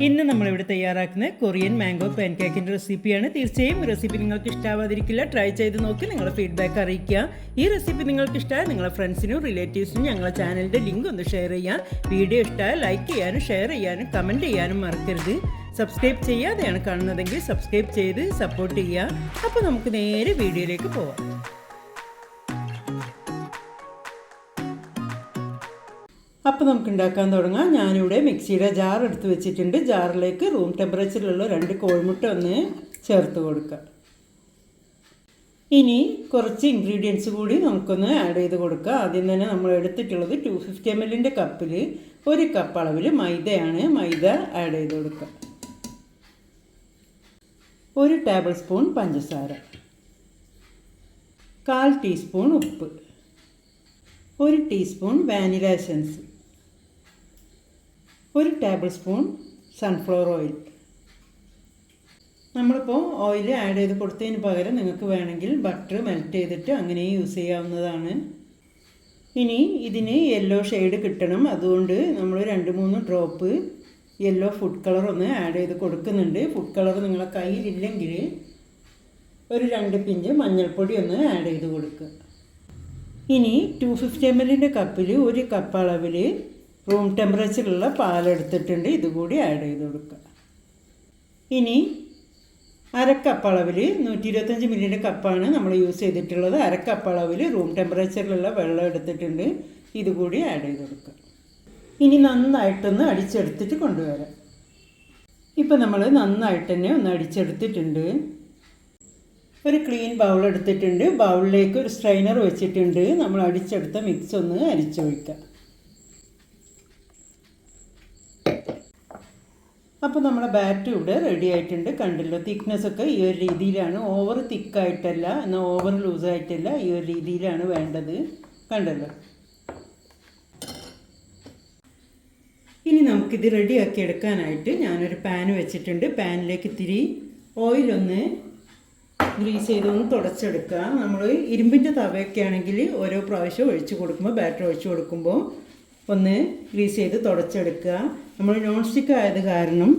ഇന്ന് നമ്മളിവിടെ തയ്യാറാക്കുന്ന കൊറിയൻ മാംഗോ പാൻ കേക്കിന്റെ റെസിപ്പിയാണ്. തീർച്ചയായും റെസിപ്പി നിങ്ങൾക്ക് ഇഷ്ടാവാതിരിക്കില്ല. ട്രൈ ചെയ്ത് നോക്കി നിങ്ങളുടെ ഫീഡ്ബാക്ക് അറിയിക്കുക. ഈ റെസിപ്പി നിങ്ങൾക്ക് ഇഷ്ടമായ നിങ്ങളുടെ ഫ്രണ്ട്സിനും റിലേറ്റീവ്സിനും ഞങ്ങളുടെ ചാനലിന്റെ ലിങ്ക് ഒന്ന് ഷെയർ ചെയ്യാം വീഡിയോ ഇഷ്ടമായ ലൈക്ക് ചെയ്യാനും ഷെയർ ചെയ്യാനും കമന്റ് ചെയ്യാനും മറക്കരുത്. സബ്സ്ക്രൈബ് ചെയ്യാതെയാണ് കാണുന്നതെങ്കിൽ സബ്സ്ക്രൈബ് ചെയ്ത് സപ്പോർട്ട് ചെയ്യുക. അപ്പോൾ നമുക്ക് നേരെ വീഡിയോയിലേക്ക് പോവാം. അപ്പോൾ നമുക്ക് ഉണ്ടാക്കാൻ തുടങ്ങാം. ഞാനിവിടെ മിക്സിയുടെ ജാർ എടുത്ത് വെച്ചിട്ടുണ്ട്. ജാറിലേക്ക് റൂം ടെമ്പറേച്ചറിലുള്ള രണ്ട് കോഴിമുട്ട ഒന്ന് ചേർത്ത് കൊടുക്കുക ഇനി കുറച്ച് ഇൻഗ്രീഡിയൻസ് കൂടി നമുക്കൊന്ന് ആഡ് ചെയ്ത് കൊടുക്കുക ആദ്യം തന്നെ നമ്മൾ എടുത്തിട്ടുള്ളത് ടു ഫിഫ്റ്റി എം എല്ലിന്റെ കപ്പിൽ ഒരു കപ്പ് അളവിൽ മൈദയാണ്. മൈദ ആഡ് ചെയ്ത് കൊടുക്കുക ഒരു ടേബിൾ സ്പൂൺ പഞ്ചസാര. കാൽ ടീസ്പൂൺ ഉപ്പ്. ഒരു ടീസ്പൂൺ വാനില എസൻസ്. ഒരു ടേബിൾ സ്പൂൺ സൺഫ്ലവർ ഓയിൽ നമ്മളിപ്പോൾ ഓയിൽ ആഡ് ചെയ്ത് കൊടുത്തതിന് പകരം നിങ്ങൾക്ക് വേണമെങ്കിൽ ബട്ടർ മെൽറ്റ് ചെയ്തിട്ട് അങ്ങനെ യൂസ് ചെയ്യാവുന്നതാണ്. ഇനി ഇതിന് യെല്ലോ ഷെയ്ഡ് കിട്ടണം. അതുകൊണ്ട് നമ്മൾ രണ്ട് മൂന്ന് ഡ്രോപ്പ് യെല്ലോ ഫുഡ് കളർ ഒന്ന് ആഡ് ചെയ്ത് കൊടുക്കുന്നുണ്ട്. ഫുഡ് കളർ നിങ്ങളെ കയ്യിലില്ലെങ്കിൽ ഒരു രണ്ട് പിഞ്ച് മഞ്ഞൾപ്പൊടി ഒന്ന് ആഡ് ചെയ്ത് കൊടുക്കുക. ഇനി ടു ഫിഫ്റ്റി എം എല്ലിന്റെ കപ്പിൽ ഒരു കപ്പ് അളവിൽ റൂം ടെമ്പറേച്ചറിലുള്ള പാലെടുത്തിട്ടുണ്ട് ഇതുകൂടി ആഡ് ചെയ്ത് കൊടുക്കുക. ഇനി അരക്കപ്പ് അളവിൽ നൂറ്റി ഇരുപത്തഞ്ച് മില്ലിയുടെ കപ്പാണ് നമ്മൾ യൂസ് ചെയ്തിട്ടുള്ളത്. അരക്കപ്പ് അളവിൽ റൂം ടെമ്പറേച്ചറിലുള്ള വെള്ളം എടുത്തിട്ടുണ്ട്. ഇതുകൂടി ആഡ് ചെയ്ത് കൊടുക്കുക. ഇനി നന്നായിട്ടൊന്ന് അടിച്ചെടുത്തിട്ട് കൊണ്ടുവരാം. ഇപ്പം നമ്മൾ നന്നായിട്ട് തന്നെ ഒന്ന് അടിച്ചെടുത്തിട്ടുണ്ട്. ഒരു ക്ലീൻ ബൗൾ എടുത്തിട്ടുണ്ട്. ബൗളിലേക്ക് ഒരു സ്ട്രെയിനർ വെച്ചിട്ടുണ്ട്. നമ്മൾ അടിച്ചെടുത്ത മിക്സ് ഒന്ന് അരിച്ചൊഴിക്കാം അപ്പോൾ നമ്മുടെ ബാറ്റ് ഇവിടെ റെഡി ആയിട്ടുണ്ട്. കണ്ടല്ലോ തിക്നെസ് ഒക്കെ ഈ ഒരു രീതിയിലാണ്. ഓവർ തിക്കായിട്ടല്ല എന്നാൽ ഓവർ ലൂസായിട്ടല്ല ഈ ഒരു രീതിയിലാണ് വേണ്ടത്. കണ്ടല്ലോ. ഇനി നമുക്കിത് റെഡിയാക്കി എടുക്കാനായിട്ട് ഞാനൊരു പാൻ വെച്ചിട്ടുണ്ട്. പാനിലേക്ക് ഇത്തിരി ഓയിലൊന്ന് ഗ്രീസ് ചെയ്തൊന്ന് തുടച്ചെടുക്കുക. നമ്മൾ ഇരുമ്പിന്റെ തവയൊക്കെ ആണെങ്കിൽ ഓരോ പ്രാവശ്യം ഒഴിച്ച് കൊടുക്കുമ്പോൾ ബാറ്റർ ഒഴിച്ച് കൊടുക്കുമ്പോൾ ഒന്ന് ഗ്രീസ് ചെയ്ത് തുടച്ചെടുക്കുക. നമ്മൾ നോൺ സ്റ്റിക്ക് ആയത് കാരണം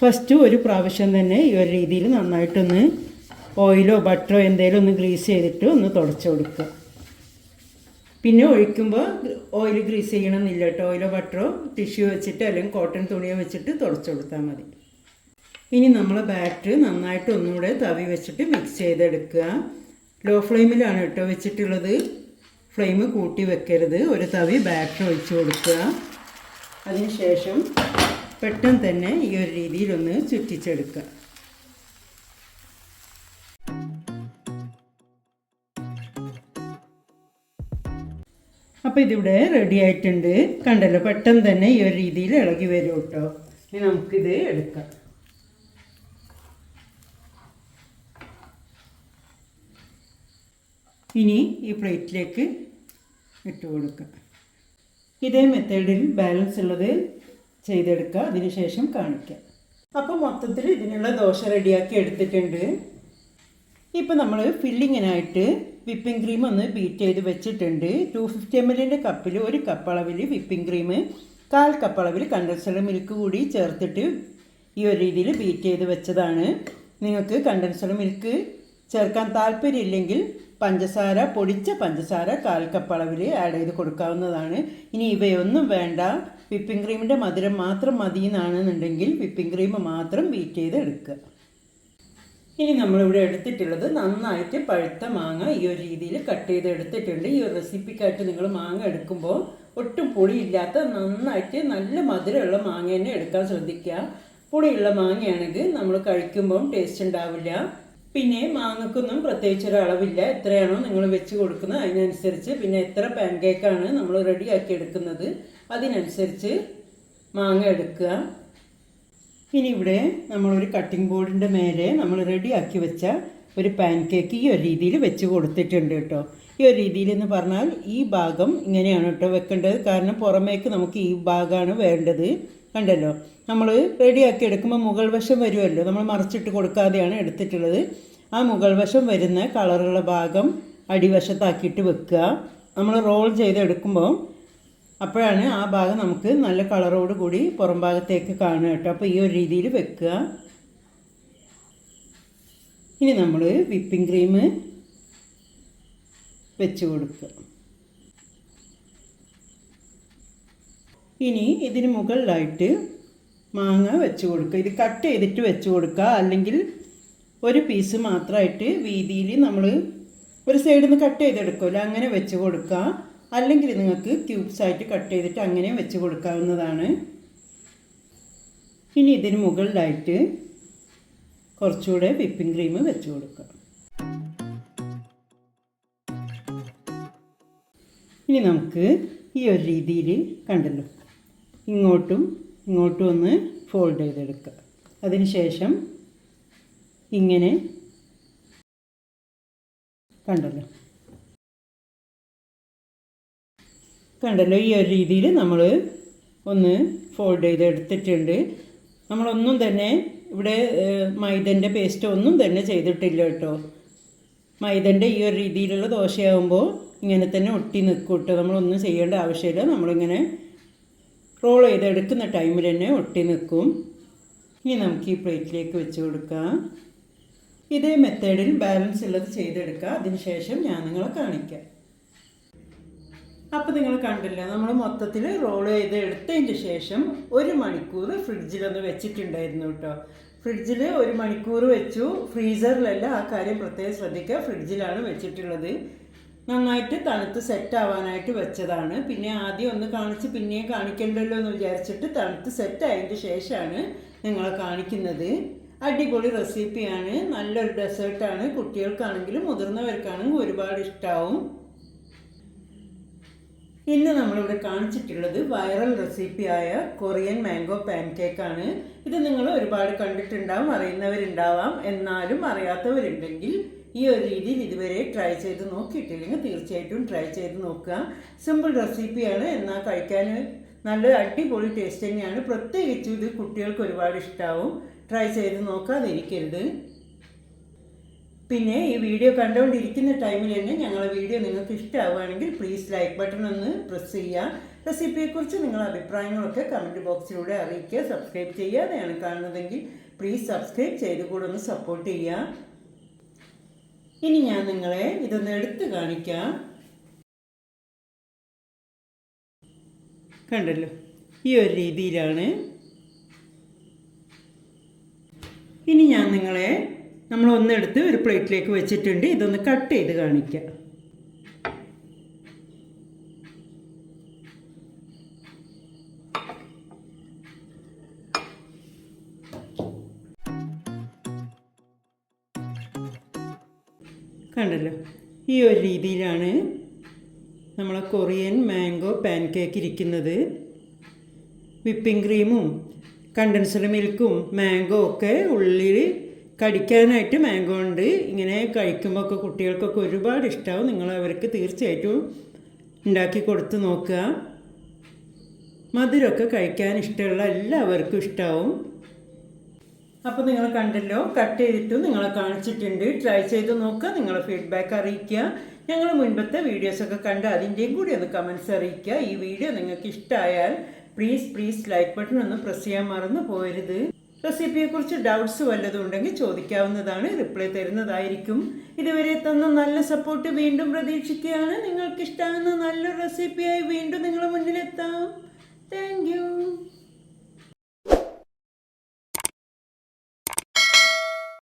ഫസ്റ്റ് ഒരു പ്രാവശ്യം തന്നെ ഈ ഒരു രീതിയിൽ നന്നായിട്ടൊന്ന് ഓയിലോ ബട്ടറോ എന്തെങ്കിലും ഒന്ന് ഗ്രീസ് ചെയ്തിട്ട് ഒന്ന് തുടച്ചു കൊടുക്കുക. പിന്നെ ഒഴിക്കുമ്പോൾ ഓയിൽ ഗ്രീസ് ചെയ്യണമെന്നില്ല കേട്ടോ. ഓയിലോ ബട്ടറോ ടിഷ്യൂ വെച്ചിട്ട് അല്ലെങ്കിൽ കോട്ടൺ തുണിയോ വെച്ചിട്ട് തുടച്ചു കൊടുത്താൽ മതി. ഇനി നമ്മൾ ബാറ്റർ നന്നായിട്ട് ഒന്നുകൂടെ തവി വെച്ചിട്ട് മിക്സ് ചെയ്തെടുക്കുക. ലോ ഫ്ലെയിമിലാണ് കേട്ടോ വെച്ചിട്ടുള്ളത്. ഫ്ലെയിം കൂട്ടി വെക്കരുത്. ഒരു തവി ബാറ്റർ ഒഴിച്ച് കൊടുക്കുക. അതിനുശേഷം പെട്ടെന്ന് തന്നെ ഈ ഒരു രീതിയിലൊന്ന് ചുറ്റിച്ചെടുക്കുക. അപ്പോൾ ഇതിവിടെ റെഡി ആയിട്ടുണ്ട്. കണ്ടല്ലോ പെട്ടെന്ന് തന്നെ ഈ ഒരു രീതിയിൽ ഇളകി വരും കേട്ടോ. ഇനി നമുക്കിത് എടുക്കാം. ഇനി ഈ പ്ലേറ്റിലേക്ക് ഇട്ട് കൊടുക്കുക ഇതേ മെത്തേഡിൽ ബാലൻസ് ഉള്ളത് ചെയ്തെടുക്കുക അതിനുശേഷം കാണിക്കുക അപ്പോൾ മൊത്തത്തിൽ ഇതിനുള്ള ദോശ റെഡിയാക്കി എടുത്തിട്ടുണ്ട്. ഇപ്പോൾ നമ്മൾ ഫില്ലിങ്ങിനായിട്ട് വിപ്പിംഗ് ക്രീം ഒന്ന് ബീറ്റ് ചെയ്ത് വെച്ചിട്ടുണ്ട്. ടു ഫിഫ്റ്റി എം എല്ലിന്റെ കപ്പിൽ ഒരു കപ്പ് അളവിൽ വിപ്പിംഗ് ക്രീം കാൽ കപ്പ് അളവിൽ കണ്ടൻസഡ് മിൽക്ക് കൂടി ചേർത്തിട്ട് ഈ ഒരു രീതിയിൽ ബീറ്റ് ചെയ്ത് വെച്ചതാണ്. നിങ്ങൾക്ക് കണ്ടൻസഡ് മിൽക്ക് ചേർക്കാൻ താല്പര്യമില്ലെങ്കിൽ പഞ്ചസാര പൊടിച്ച പഞ്ചസാര കാൽ കപ്പ് അളവിൽ ആഡ് ചെയ്ത് കൊടുക്കാവുന്നതാണ്. ഇനി ഇവയൊന്നും വേണ്ട. വിപ്പിംഗ് ക്രീമിന്റെ മധുരം മാത്രം മതി എന്നാണെന്നുണ്ടെങ്കിൽ വിപ്പിംഗ് ക്രീം മാത്രം ബീറ്റ് ചെയ്ത് എടുക്കുക. ഇനി നമ്മളിവിടെ എടുത്തിട്ടുള്ളത് നന്നായിട്ട് പഴുത്ത മാങ്ങ ഈ ഒരു രീതിയിൽ കട്ട് ചെയ്ത് എടുത്തിട്ടുണ്ട്. ഈ ഒരു റെസിപ്പിക്കായിട്ട് നിങ്ങൾ മാങ്ങ എടുക്കുമ്പോൾ ഒട്ടും പുളിയില്ലാത്ത നന്നായിട്ട് നല്ല മധുരമുള്ള മാങ്ങ തന്നെ എടുക്കാൻ ശ്രദ്ധിക്കുക. പുളിയുള്ള മാങ്ങയാണെങ്കിൽ നമ്മൾ കഴിക്കുമ്പോൾ ടേസ്റ്റ് ഉണ്ടാവില്ല. പിന്നെ മാങ്ങക്കൊന്നും പ്രത്യേകിച്ച് ഒരു അളവില്ല എത്രയാണോ നിങ്ങൾ വെച്ച് കൊടുക്കുന്നത് അതിനനുസരിച്ച്. പിന്നെ എത്ര പാൻ കേക്കാണ് നമ്മൾ റെഡിയാക്കി എടുക്കുന്നത് അതിനനുസരിച്ച് മാങ്ങ എടുക്കുക. ഇനി ഇവിടെ നമ്മളൊരു കട്ടിംഗ് ബോർഡിന്റെ മേലെ നമ്മൾ റെഡിയാക്കി വെച്ച ഒരു പാൻ കേക്ക് ഈ ഒരു രീതിയിൽ വെച്ച് കൊടുത്തിട്ടുണ്ട് കേട്ടോ. ഈ ഒരു രീതിയിൽ എന്ന് പറഞ്ഞാൽ ഈ ഭാഗം ഇങ്ങനെയാണ് കേട്ടോ വെക്കേണ്ടത്. കാരണം പുറമേക്ക് നമുക്ക് ഈ ഭാഗമാണ് വേണ്ടത്. കണ്ടല്ലോ? നമ്മൾ റെഡിയാക്കി എടുക്കുമ്പോൾ മുകൾ വശം വരുമല്ലോ? നമ്മൾ മറിച്ചിട്ട് കൊടുക്കാതെയാണ് എടുത്തിട്ടുള്ളത്. ആ മുകൾ വശം വരുന്ന കളറുള്ള ഭാഗം അടിവശത്താക്കിയിട്ട് വെക്കുക. നമ്മൾ റോൾ ചെയ്തെടുക്കുമ്പോൾ അപ്പോഴാണ് ആ ഭാഗം നമുക്ക് നല്ല കളറോട് കൂടി പുറം ഭാഗത്തേക്ക് കാണുക കേട്ടോ. അപ്പോൾ ഈ ഒരു രീതിയിൽ വെക്കുക. ഇനി നമ്മൾ വിപ്പിംഗ് ക്രീം വെച്ച് കൊടുക്കുക. ഇനി ഇതിന് മുകളിലായിട്ട് മാങ്ങ വെച്ച് കൊടുക്കുക. ഇത് കട്ട് ചെയ്തിട്ട് വെച്ച് കൊടുക്കുക. അല്ലെങ്കിൽ ഒരു പീസ് മാത്രമായിട്ട് വീതിയിൽ നമ്മൾ ഒരു സൈഡിൽ നിന്ന് കട്ട് ചെയ്തെടുക്കുമല്ലോ. അങ്ങനെ വെച്ച് കൊടുക്കുക. അല്ലെങ്കിൽ നിങ്ങൾക്ക് ക്യൂബ്സ് ആയിട്ട് കട്ട് ചെയ്തിട്ട് അങ്ങനെ വെച്ച് കൊടുക്കാവുന്നതാണ്. ഇനി ഇതിന് മുകളിലായിട്ട് കുറച്ചുകൂടെ വിപ്പിംഗ് ക്രീം വെച്ച് കൊടുക്കുക. ഇനി നമുക്ക് ഈ ഒരു രീതിയിൽ കണ്ടല്ലോ. ഇങ്ങോട്ടും ഇങ്ങോട്ടും ഒന്ന് ഫോൾഡ് ചെയ്തെടുക്കുക. അതിനുശേഷം ഇങ്ങനെ കണ്ടല്ലോ? കണ്ടല്ലോ? ഈ ഒരു രീതിയിൽ നമ്മൾ ഒന്ന് ഫോൾഡ് ചെയ്ത് എടുത്തിട്ടുണ്ട് നമ്മളൊന്നും തന്നെ ഇവിടെ മൈദന്റെ പേസ്റ്റ് ഒന്നും തന്നെ ചെയ്തിട്ടില്ല കേട്ടോ. മൈദന്റെ ഈ ഒരു രീതിയിലുള്ള ദോശയാകുമ്പോൾ ഇങ്ങനെ തന്നെ ഒട്ടി നിൽക്കും കേട്ടോ. നമ്മളൊന്നും ചെയ്യേണ്ട ആവശ്യമില്ല. നമ്മളിങ്ങനെ റോൾ ചെയ്തെടുക്കുന്ന ടൈമിൽ തന്നെ ഒട്ടി നിൽക്കും. ഇനി നമുക്ക് ഈ പ്ലേറ്റിലേക്ക് വെച്ച് കൊടുക്കാം. ഇതേ മെത്തേഡിൽ ബാലൻസ് ഉള്ളത് ചെയ്തെടുക്കുക. അതിനുശേഷം ഞാൻ നിങ്ങളെ കാണിക്കാം. അപ്പോൾ നിങ്ങൾ കണ്ടില്ല നമ്മൾ മൊത്തത്തിൽ റോൾ ചെയ്ത് എടുത്തതിന് ശേഷം ഒരു മണിക്കൂർ ഫ്രിഡ്ജിലൊന്ന് വെച്ചിട്ടുണ്ടായിരുന്നു കേട്ടോ. ഫ്രിഡ്ജിൽ ഒരു മണിക്കൂർ വെച്ചു. ഫ്രീസറിലല്ല ആ കാര്യം പ്രത്യേകം ശ്രദ്ധിക്കുക. ഫ്രിഡ്ജിലാണ് വെച്ചിട്ടുള്ളത്. നന്നായിട്ട് തണുത്ത് സെറ്റ് ആവാനായിട്ട് വെച്ചതാണ്. പിന്നെ ആദ്യം ഒന്ന് കാണിച്ച് പിന്നെയും കാണിക്കണ്ടല്ലോ എന്ന് വിചാരിച്ചിട്ട് തണുത്ത് സെറ്റ് ആയതിന് ശേഷമാണ് നിങ്ങളെ കാണിക്കുന്നത്. അടിപൊളി റെസിപ്പിയാണ്. നല്ലൊരു ഡെസേർട്ടാണ് കുട്ടികൾക്കാണെങ്കിലും മുതിർന്നവർക്കാണെങ്കിലും ഒരുപാട് ഇഷ്ടമാവും ഇന്ന് നമ്മളിവിടെ കാണിച്ചിട്ടുള്ളത് വൈറൽ റെസിപ്പിയായ കൊറിയൻ മാംഗോ പാൻകേക്കാണ് ഇത് നിങ്ങൾ ഒരുപാട് കണ്ടിട്ടുണ്ടാവും അറിയുന്നവരുണ്ടാവാം. എന്നാലും അറിയാത്തവരുണ്ടെങ്കിൽ ഈ ഒരു രീതിയിൽ ഇതുവരെ ട്രൈ ചെയ്ത് നോക്കിയിട്ടില്ലെങ്കിൽ തീർച്ചയായിട്ടും ട്രൈ ചെയ്ത് നോക്കുക. സിമ്പിൾ റെസിപ്പിയാണ് എന്നാൽ കഴിക്കാൻ നല്ല അടിപൊളി ടേസ്റ്റ് തന്നെയാണ്. പ്രത്യേകിച്ചും ഇത് കുട്ടികൾക്ക് ഒരുപാട് ഇഷ്ടമാവും ട്രൈ ചെയ്ത് നോക്കാതിരിക്കരുത്. പിന്നെ ഈ വീഡിയോ കണ്ടുകൊണ്ടിരിക്കുന്ന ടൈമിൽ തന്നെ ഞങ്ങളുടെ വീഡിയോ നിങ്ങൾക്ക് ഇഷ്ടമാവുകയാണെങ്കിൽ പ്ലീസ് ലൈക്ക് ബട്ടൺ ഒന്ന് പ്രസ് ചെയ്യുക. റെസിപ്പിയെക്കുറിച്ച് നിങ്ങളുടെ അഭിപ്രായങ്ങളൊക്കെ കമന്റ് ബോക്സിലൂടെ അറിയിക്കുക. സബ്സ്ക്രൈബ് ചെയ്യാതെയാണ് കാണുന്നതെങ്കിൽ പ്ലീസ് സബ്സ്ക്രൈബ് ചെയ്ത് കൂടെ ഒന്ന് സപ്പോർട്ട് ചെയ്യുക. ഇനി ഞാൻ നിങ്ങളെ ഇതൊന്ന് എടുത്ത് കാണിക്കാം. കണ്ടല്ലോ ഈ ഒരു രീതിയിലാണ്. ഇനി ഞാൻ നിങ്ങളെ നമ്മൾ ഒന്നെടുത്ത് ഒരു പ്ലേറ്റിലേക്ക് വെച്ചിട്ടുണ്ട് ഇതൊന്ന് കട്ട് ചെയ്ത് കാണിക്കാം. കണ്ടല്ലോ? ഈ ഒരു രീതിയിലാണ് നമ്മളെ കൊറിയൻ മാംഗോ പാൻ കേക്ക് ഇരിക്കുന്നത്. വിപ്പിംഗ് ക്രീമും കണ്ടൻസ്ഡ് മിൽക്കും മാംഗോ ഒക്കെ ഉള്ളിൽ കടിക്കാനായിട്ട് മാംഗോ ഉണ്ട്. ഇങ്ങനെ കഴിക്കുമ്പോൾ ഒക്കെ കുട്ടികൾക്കൊക്കെ ഒരുപാട് ഇഷ്ടമാവും നിങ്ങൾ അവർക്ക് തീർച്ചയായിട്ടും ഉണ്ടാക്കി കൊടുത്ത് നോക്കുക. മധുരമൊക്കെ കഴിക്കാൻ ഇഷ്ടമുള്ള എല്ലാവർക്കും ഇഷ്ടമാവും അപ്പോൾ നിങ്ങൾ കണ്ടല്ലോ കട്ട് ചെയ്തിട്ട് നിങ്ങളെ കാണിച്ചിട്ടുണ്ട്. ട്രൈ ചെയ്ത് നോക്കുക നിങ്ങളെ ഫീഡ്ബാക്ക് അറിയിക്കുക. ഞങ്ങൾ മുൻപത്തെ വീഡിയോസൊക്കെ കണ്ട് അതിന്റെയും കൂടി ഒന്ന് കമൻസ് അറിയിക്കുക. ഈ വീഡിയോ നിങ്ങൾക്ക് ഇഷ്ടമായാൽ പ്ലീസ് പ്ലീസ് ലൈക്ക് ബട്ടൺ ഒന്ന് പ്രസ് ചെയ്യാൻ മറന്നു പോരുത് റെസിപ്പിയെക്കുറിച്ച് ഡൗട്ട്സ് വല്ലതും ഉണ്ടെങ്കിൽ ചോദിക്കാവുന്നതാണ്. റിപ്ലൈ തരുന്നതായിരിക്കും. ഇതുവരെ തന്ന നല്ല സപ്പോർട്ട് വീണ്ടും പ്രതീക്ഷിക്കുകയാണ്. നിങ്ങൾക്ക് ഇഷ്ടമാകുന്ന നല്ലൊരു റെസിപ്പിയായി വീണ്ടും നിങ്ങളുടെ മുന്നിലെത്താം. താങ്ക്